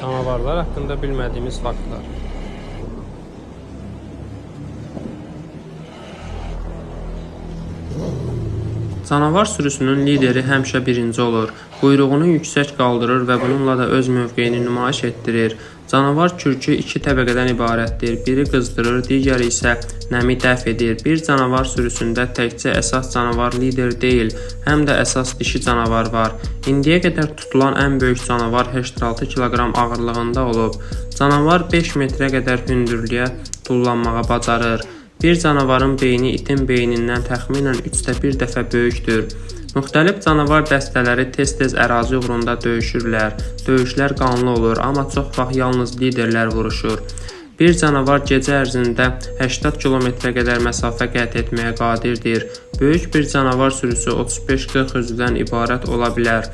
Canavarlar haqqında bilmədiyimiz faktlar. Canavar sürüsünün lideri həmişə birinci olur. Quyruğunu yüksək qaldırır və bununla da öz mövqeyini nümayiş etdirir. Canavar kürkü iki təbəqədən ibarətdir. Biri qızdırır, digəri isə nəmi dəf edir. Bir canavar sürüsündə təkcə əsas canavar lider deyil, həm də əsas dişi canavar var. İndiyə qədər tutulan ən böyük canavar 86 kiloqram ağırlığında olub. Canavar 5 metrə qədər hündürlüyə tullanmağa bacarır. Bir canavarın beyni itin beynindən təxminən 3də 1 dəfə böyükdür. Müxtəlif canavar dəstələri tez-tez ərazi uğrunda döyüşürlər. Döyüşlər qanlı olur, amma çox vaxt yalnız liderlər vuruşur. Bir canavar gecə ərzində 80 kilometrə qədər məsafə qət etməyə qadirdir. Böyük bir canavar sürüsü 35-40 üzvdən ibarət ola bilər.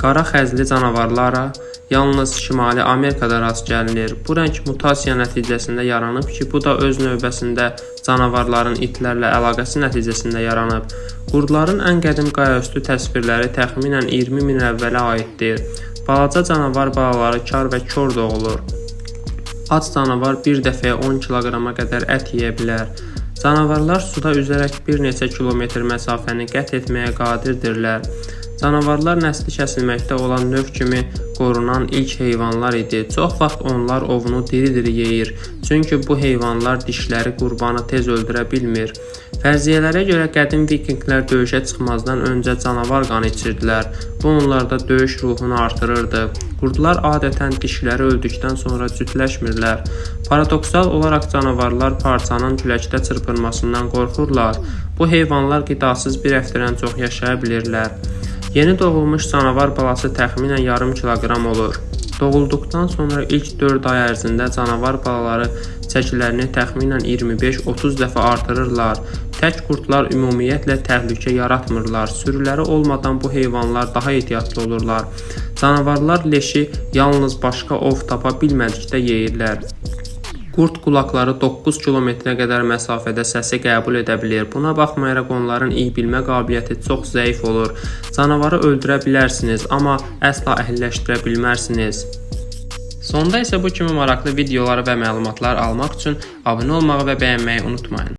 Qara xəzli canavarlara yalnız Şimali Amerikada rast gəlinir. Bu rəng mutasiya nəticəsində yaranıb ki, bu da öz növbəsində canavarların itlərlə əlaqəsi nəticəsində yaranıb. Qurdların ən qədim qayaüstü təsvirləri təxminən 20 min əvvələ aiddir. Balaca canavar balaları kar və kör doğulur. Ac canavar bir dəfəyə 10 kiloqrama qədər ət yeyə bilər. Canavarlar suda üzərək bir neçə kilometr məsafəni qət etməyə qadirdirlər. Canavarlar nəsli kəsilməkdə olan növ kimi qorunan ilk heyvanlar idi. Çox vaxt onlar ovunu diri-diri yeyir, çünki bu heyvanlar dişləri qurbanı tez öldürə bilmir. Fərziyyələrə görə qədim vikinqlər döyüşə çıxmazdan öncə canavar qanı içirdilər. Bu onlarda döyüş ruhunu artırırdı. Qurdlar adətən dişləri öldükdən sonra cütləşmirlər. Paradoksal olaraq canavarlar parçanın küləkdə çırpınmasından qorxurlar. Bu heyvanlar qidasız bir həftədən çox yaşaya bilirlər. Yeni doğulmuş canavar balası təxminən yarım kiloqram olur. Doğulduqdan sonra ilk 4 ay ərzində canavar balaları çəkilərini təxminən 25-30 dəfə artırırlar. Tək qurdlar ümumiyyətlə təhlükə yaratmırlar. Sürüləri olmadan bu heyvanlar daha ehtiyatlı olurlar. Canavarlar leşi yalnız başqa ov tapa bilmədikdə yeyirlər. Qurd qulaqları 9 kilometrə qədər məsafədə səsi qəbul edə bilir. Buna baxmayaraq onların iyi bilmə qabiliyyəti çox zəif olur. Canavarı öldürə bilərsiniz, amma əsla əhəlləşdirə bilmərsiniz. Sonda isə bu kimi maraqlı videoları və məlumatlar almaq üçün abunə olmağı və bəyənməyi unutmayın.